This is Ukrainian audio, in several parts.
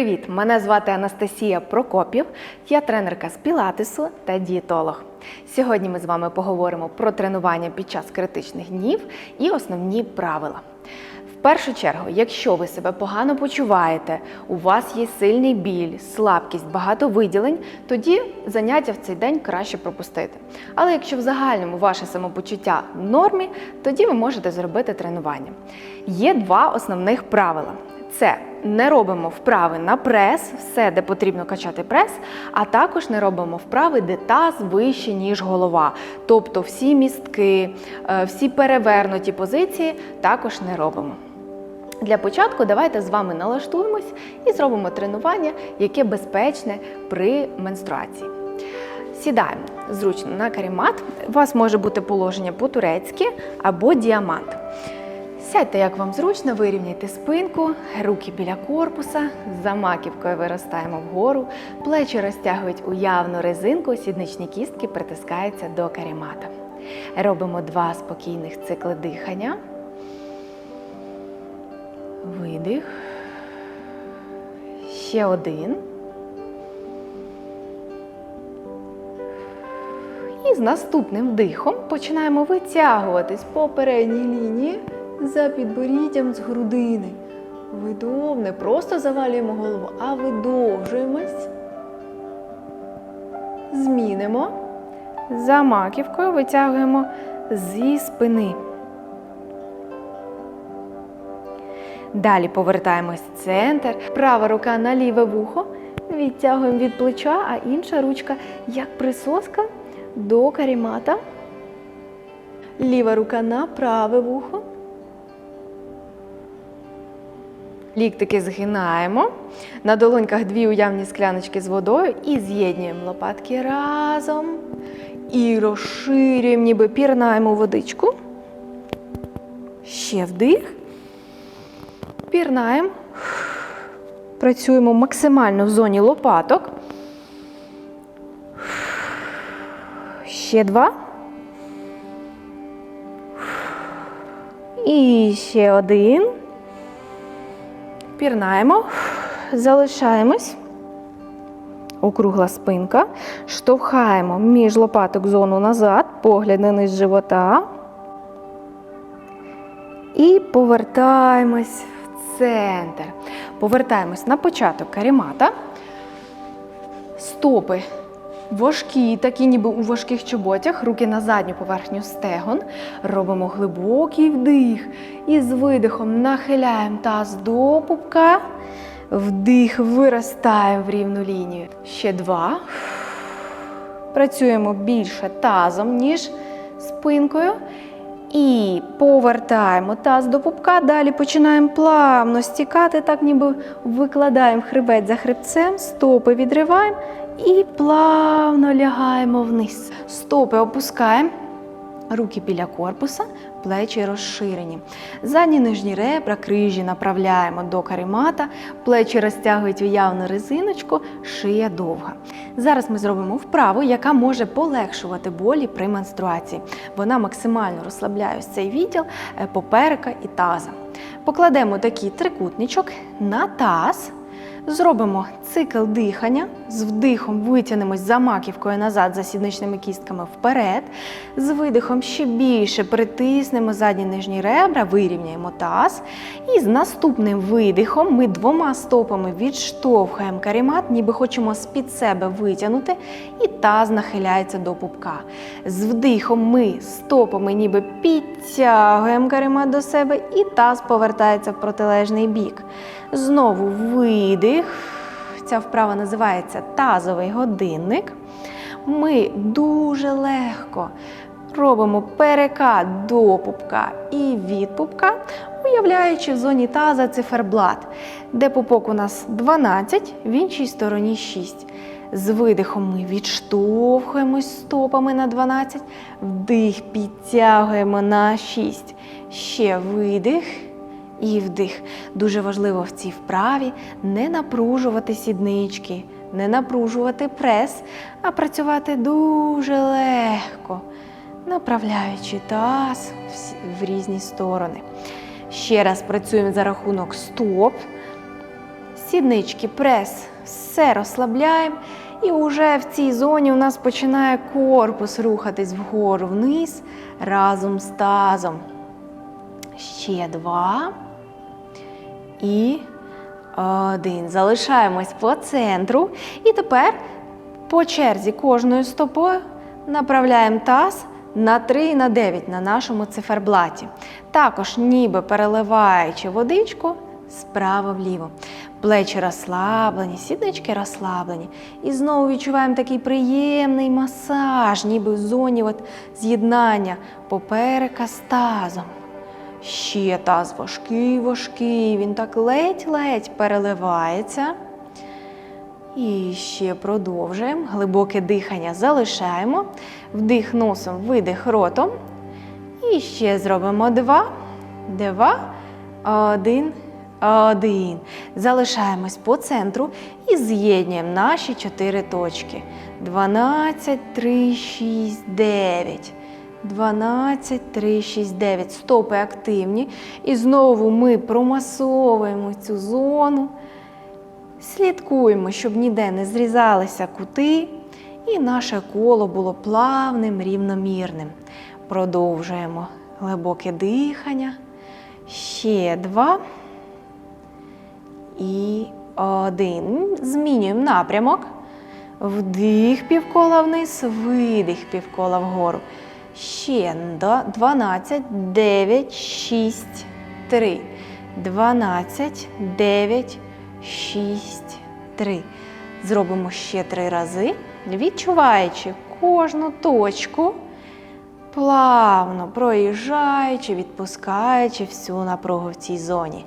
Привіт! Мене звати Анастасія Прокопів. Я тренерка з пілатесу та дієтолог. Сьогодні ми з вами поговоримо про тренування під час критичних днів і основні правила. В першу чергу, якщо ви себе погано почуваєте, у вас є сильний біль, слабкість, багато виділень, тоді заняття в цей день краще пропустити. Але якщо в загальному ваше самопочуття в нормі, тоді ви можете зробити тренування. Є два основних правила. Це не робимо вправи на прес, все, де потрібно качати прес, а також не робимо вправи, де таз вище, ніж голова. Тобто всі містки, е, всі перевернуті позиції також не робимо. Для початку давайте з вами налаштуємось і зробимо тренування, яке безпечне при менструації. Сідаємо зручно на каремат. У вас може бути положення по-турецьки або діамант. Сядьте, як вам зручно, вирівняйте спинку, руки біля корпуса, за маківкою виростаємо вгору, плечі розтягують уявну резинку, сідничні кістки притискаються до каремата. Робимо два спокійних цикли дихання. Видих. Ще один. І з наступним вдихом починаємо витягуватись по передній лінії за підборіддям з грудини. Видов, не просто завалюємо голову, а видовжуємось. Змінимо. За маківкою витягуємо зі спини. Далі повертаємось в центр. Права рука на ліве вухо. Відтягуємо від плеча, а інша ручка як присоска до карімата. Ліва рука на праве вухо. Ліктики згинаємо. На долоньках дві уявні скляночки з водою і з'єднуємо лопатки разом. І розширюємо, ніби пірнаємо водичку. Ще вдих. Пірнаємо. Працюємо максимально в зоні лопаток. Ще два. І ще один. Пірнаємо, залишаємось. Округла спинка. Штовхаємо між лопаток зону назад, погляд на низ живота. І повертаємось в центр. Повертаємось на початок каремата. Стопи важкі, такі ніби у важких чоботях, руки на задню поверхню стегон. Робимо глибокий вдих. І з видихом нахиляємо таз до пупка. Вдих, виростаємо в рівну лінію. Ще два. Працюємо більше тазом, ніж спинкою. І повертаємо таз до пупка. Далі починаємо плавно стікати, так ніби викладаємо хребет за хребцем, стопи відриваємо і плавно лягаємо вниз. Стопи опускаємо. Руки біля корпуса, плечі розширені. Задні нижні ребра, крижі направляємо до каремата, плечі розтягують уявну резиночку, шия довга. Зараз ми зробимо вправу, яка може полегшувати болі при менструації. Вона максимально розслабляє цей відділ е, поперека і таза. Покладемо такий трикутничок на таз. Зробимо цикл дихання. З вдихом витягнемось за маківкою назад, за сідничними кістками вперед. З видихом ще більше притиснемо задні нижні ребра, вирівняємо таз. І з наступним видихом ми двома стопами відштовхуємо каремат, ніби хочемо з-під себе витягнути, і таз нахиляється до пупка. З вдихом ми стопами ніби підтягуємо каремат до себе, і таз повертається в протилежний бік. Знову видих. Ця вправа називається тазовий годинник. Ми дуже легко робимо перекат до пупка і від пупка, уявляючи в зоні таза циферблат, де пупок у нас 12, в іншій стороні 6. З видихом ми відштовхуємось стопами на 12, вдих підтягуємо на 6. Ще видих. І вдих. Дуже важливо в цій вправі не напружувати сіднички, не напружувати прес, а працювати дуже легко, направляючи таз в різні сторони. Ще раз працюємо за рахунок стоп. Сіднички, прес, все розслабляємо. І вже в цій зоні у нас починає корпус рухатись вгору вниз разом з тазом. Ще два. І один. Залишаємось по центру. І тепер по черзі кожною стопою направляємо таз на 3 і на 9 на нашому циферблаті. Також, ніби переливаючи водичку справа вліво. Плечі розслаблені, сіднички розслаблені. І знову відчуваємо такий приємний масаж, ніби в зоні от з'єднання поперека з тазом. Ще таз важкий, важкий. Він так ледь-ледь переливається. І ще продовжуємо. Глибоке дихання залишаємо. Вдих носом, видих ротом. І ще зробимо два, два, один, один. Залишаємось по центру і з'єднуємо наші чотири точки. 12, 3, 6, 9. 12, 3, 6, 9. Стопи активні. І знову ми промасовуємо цю зону. Слідкуємо, щоб ніде не зрізалися кути, і наше коло було плавним, рівномірним. Продовжуємо глибоке дихання. Ще два. І один. Змінюємо напрямок. Вдих півкола вниз, видих півкола вгору. Ще 12, 9, 6, 3. 12, 9, 6, 3. Зробимо ще три рази, відчуваючи кожну точку, плавно проїжджаючи, відпускаючи всю напругу в цій зоні.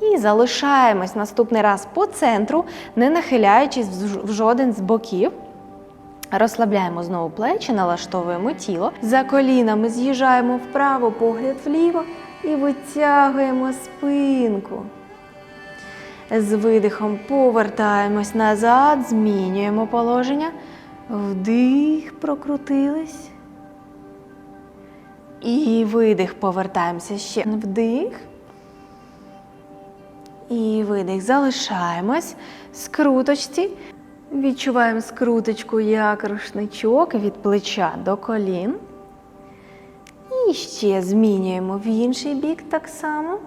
І залишаємось наступний раз по центру, не нахиляючись в жоден з боків. Розслабляємо знову плечі, налаштовуємо тіло. За колінами з'їжджаємо вправо, погляд вліво і витягуємо спинку. З видихом повертаємось назад, змінюємо положення. Вдих, прокрутились. І видих, повертаємося ще. Вдих. І видих. Залишаємось. Скруточці. Відчуваємо скруточку як рушничок від плеча до колін. І ще змінюємо в інший бік так само.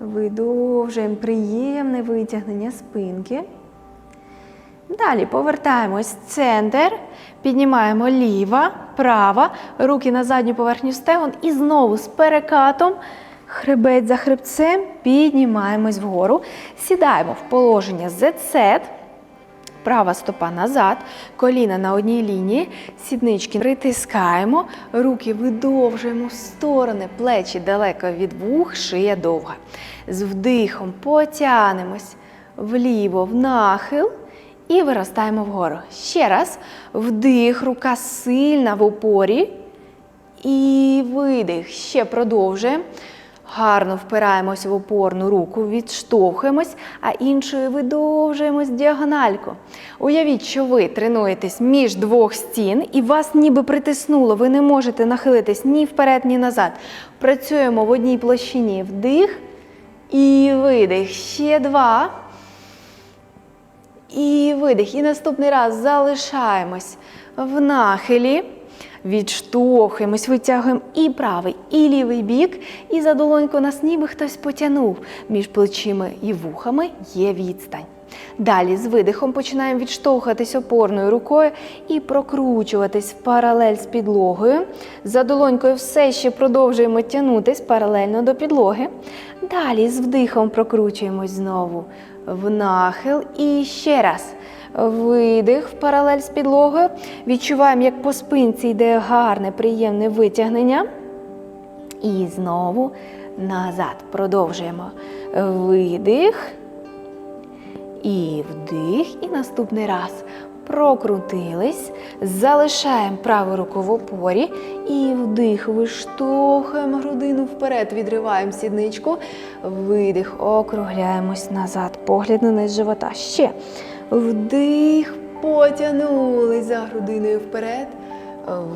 Видовжуємо приємне витягнення спинки. Далі повертаємось в центр, піднімаємо ліва, права, руки на задню поверхню стегон і знову з перекатом, хребець за хребцем, піднімаємось вгору. Сідаємо в положення Z-set. Права стопа назад, коліна на одній лінії, сіднички притискаємо, руки видовжуємо в сторони, плечі далеко від вух, шия довга. З вдихом потягнемось вліво в нахил і виростаємо вгору. Ще раз. Вдих, рука сильна в опорі. І видих. Ще продовжуємо. Гарно впираємось в опорну руку, відштовхуємось, а іншою видовжуємось діагональку. Уявіть, що ви тренуєтесь між двох стін і вас ніби притиснуло. Ви не можете нахилитись ні вперед, ні назад. Працюємо в одній площині. Вдих і видих. Ще два. І видих. І наступний раз залишаємось в нахилі. Відштовхуємось, витягуємо і правий, і лівий бік. І за долоньку нас ніби хтось потягнув. Між плечима і вухами є відстань. Далі з видихом починаємо відштовхуватись опорною рукою і прокручуватись в паралель з підлогою. За долонькою все ще продовжуємо тягнутись паралельно до підлоги. Далі з вдихом прокручуємось знову в нахил і ще раз. Видих в паралель з підлогою. Відчуваємо, як по спинці йде гарне, приємне витягнення. І знову назад. Продовжуємо. Видих. І вдих. І наступний раз. Прокрутились. Залишаємо праву руку в опорі. І вдих. Виштовхуємо грудину вперед. Відриваємо сідничку. Видих. Округляємось назад. Погляд на низ живота. Ще. Вдих. Потягнулись за грудиною вперед.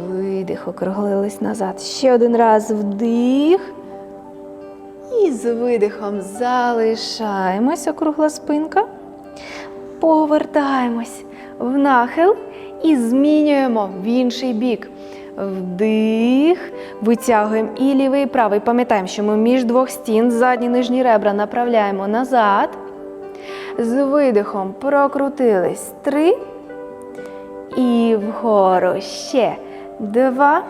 Видих. Округлились назад. Ще один раз. Вдих. І з видихом залишаємось, округла спинка. Повертаємось в нахил і змінюємо в інший бік. Вдих, витягуємо і лівий, і правий. Пам'ятаємо, що ми між двох стін задні нижні ребра направляємо назад. З видихом прокрутились. Три. І вгору ще два.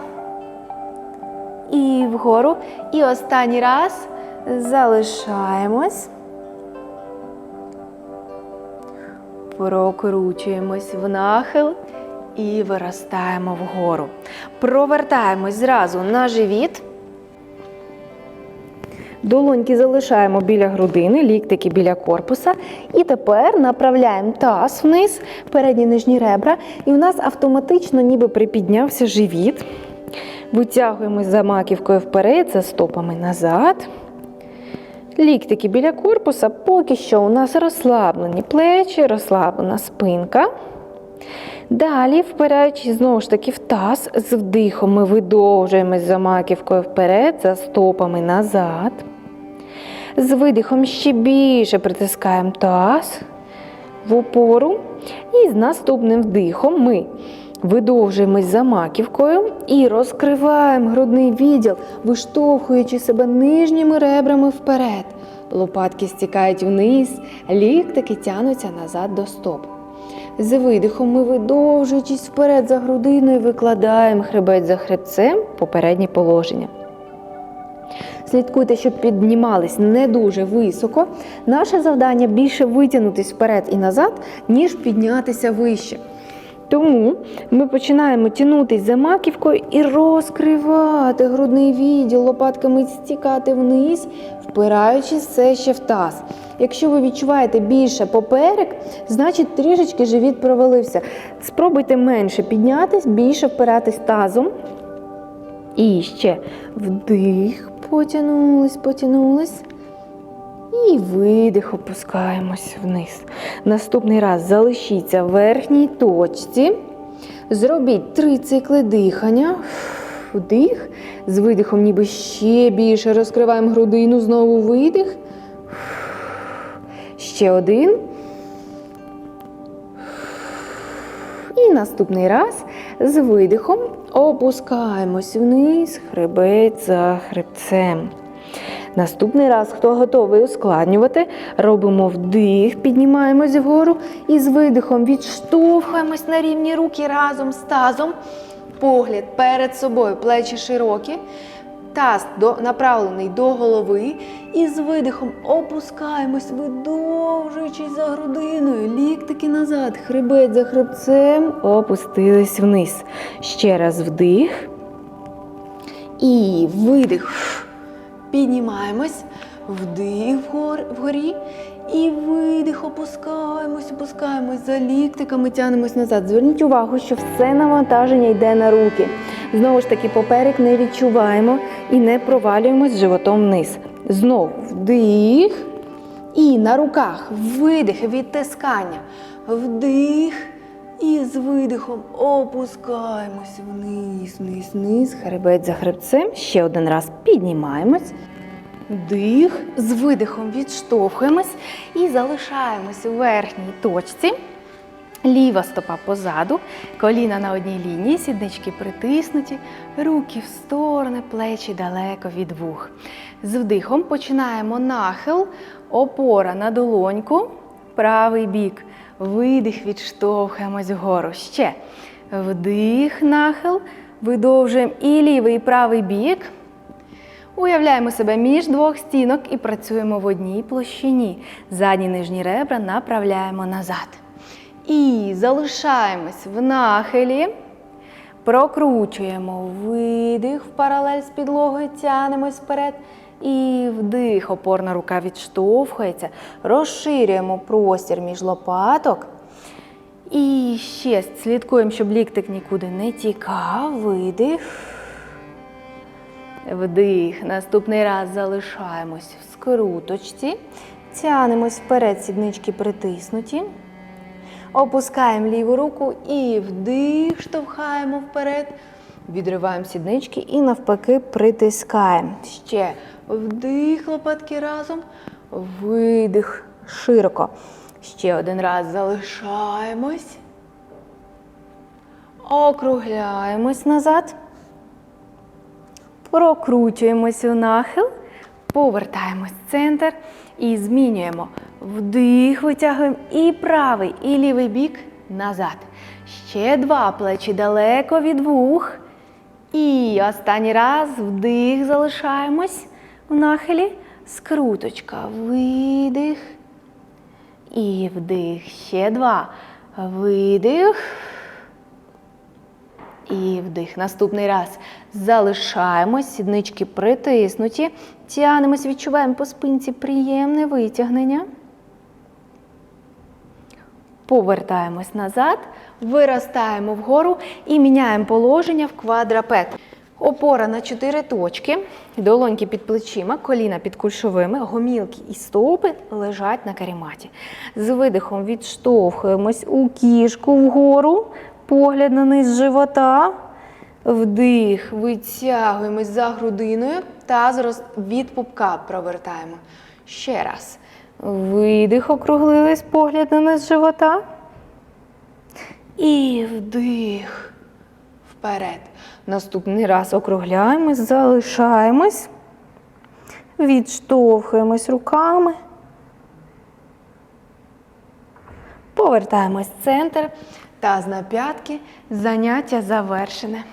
І вгору. І останній раз залишаємось. Прокручуємось в нахил і виростаємо вгору. Провертаємось зразу на живіт. Долоньки залишаємо біля грудини, ліктики біля корпуса. І тепер направляємо таз вниз, передні нижні ребра. І в нас автоматично ніби припіднявся живіт. Витягуємось за маківкою вперед, за стопами назад. Ліктики біля корпуса, поки що у нас розслаблені плечі, розслаблена спинка. Далі, впираючись знову ж таки в таз, з вдихом ми видовжуємось за маківкою вперед, за стопами назад. З видихом ще більше притискаємо таз в опору. І з наступним вдихом ми видовжуємось за маківкою і розкриваємо грудний відділ, виштовхуючи себе нижніми ребрами вперед. Лопатки стікають вниз, ліктики тянуться назад до стоп. З видихом ми, видовжуючись вперед за грудиною, викладаємо хребет за хребцем попереднє положення. Слідкуйте, щоб піднімались не дуже високо. Наше завдання більше витягнутися вперед і назад, ніж піднятися вище. Тому ми починаємо тягнутись за маківкою і розкривати грудний відділ, лопатками стікати вниз, впираючись все ще в таз. Якщо ви відчуваєте більше поперек, значить трішечки живіт провалився. Спробуйте менше піднятись, більше впиратись тазом. І ще вдих, потягнулись, потягнулись. І видих, опускаємось вниз. Наступний раз залишіться в верхній точці. Зробіть три цикли дихання. Вдих. З видихом, ніби ще більше розкриваємо грудину, знову видих. Ще один. І наступний раз з видихом опускаємось вниз, хребет за хребцем. Наступний раз, хто готовий ускладнювати, робимо вдих, піднімаємось вгору і з видихом відштовхуємось на рівні руки разом з тазом. Погляд перед собою, плечі широкі. Таз до, направлений до голови. І з видихом опускаємось, видовжуючись за грудиною. Ліктики назад, хребет за хребцем, опустились вниз. Ще раз вдих. І видих. Піднімаємось, вдих вгор- вгорі. І видих, опускаємось, опускаємось за ліктиками, тянемось назад. Зверніть увагу, що все навантаження йде на руки. Знову ж таки, поперек не відчуваємо і не провалюємось животом вниз. Знову вдих. І на руках видих, відтискання. Вдих. І з видихом опускаємось вниз, вниз, вниз, хребет за хребцем. Ще один раз піднімаємось. Дих. З видихом відштовхуємось і залишаємось у верхній точці. Ліва стопа позаду, коліна на одній лінії, сіднички притиснуті, руки в сторони, плечі далеко від вух. З вдихом починаємо нахил, опора на долоньку, правий бік. Видих, відштовхуємось вгору. Ще вдих, нахил, видовжуємо і лівий, і правий бік. Уявляємо себе між двох стінок і працюємо в одній площині. Задні нижні ребра направляємо назад. І залишаємось в нахилі. Прокручуємо видих в паралель з підлогою, тянемось вперед. І вдих, опорна рука відштовхується. Розширюємо простір між лопаток. І ще слідкуємо, щоб ліктик нікуди не тікав. Видих. Вдих. Наступний раз залишаємось в скруточці. Тянемось вперед, сіднички притиснуті. Опускаємо ліву руку і вдих, штовхаємо вперед. Відриваємо сіднички і навпаки притискаємо. Ще вдих, лопатки разом, видих широко. Ще один раз залишаємось. Округляємось назад. Прокручуємось у нахил, повертаємось в центр і змінюємо. Вдих, витягуємо і правий, і лівий бік назад. Ще два плечі далеко від вух. І останній раз вдих, залишаємось в нахилі. Скруточка, видих. І вдих. Ще два. Видих. І вдих. Наступний раз залишаємось, сіднички притиснуті, тягнемось, відчуваємо по спинці приємне витягнення. Повертаємось назад, виростаємо вгору і міняємо положення в квадрапет. Опора на чотири точки, долоньки під плечима, коліна під кульшовими, гомілки і стопи лежать на каріматі. З видихом відштовхуємось у кішку вгору, погляд на низ живота. Вдих, витягуємось за грудиною, таз від пупка провертаємо. Ще раз. Видих, округлились, погляд низ живота. І вдих. Вперед. Наступний раз округляємось, залишаємось. Відштовхуємось руками. Повертаємось в центр. Таз на п'ятки. Заняття завершене.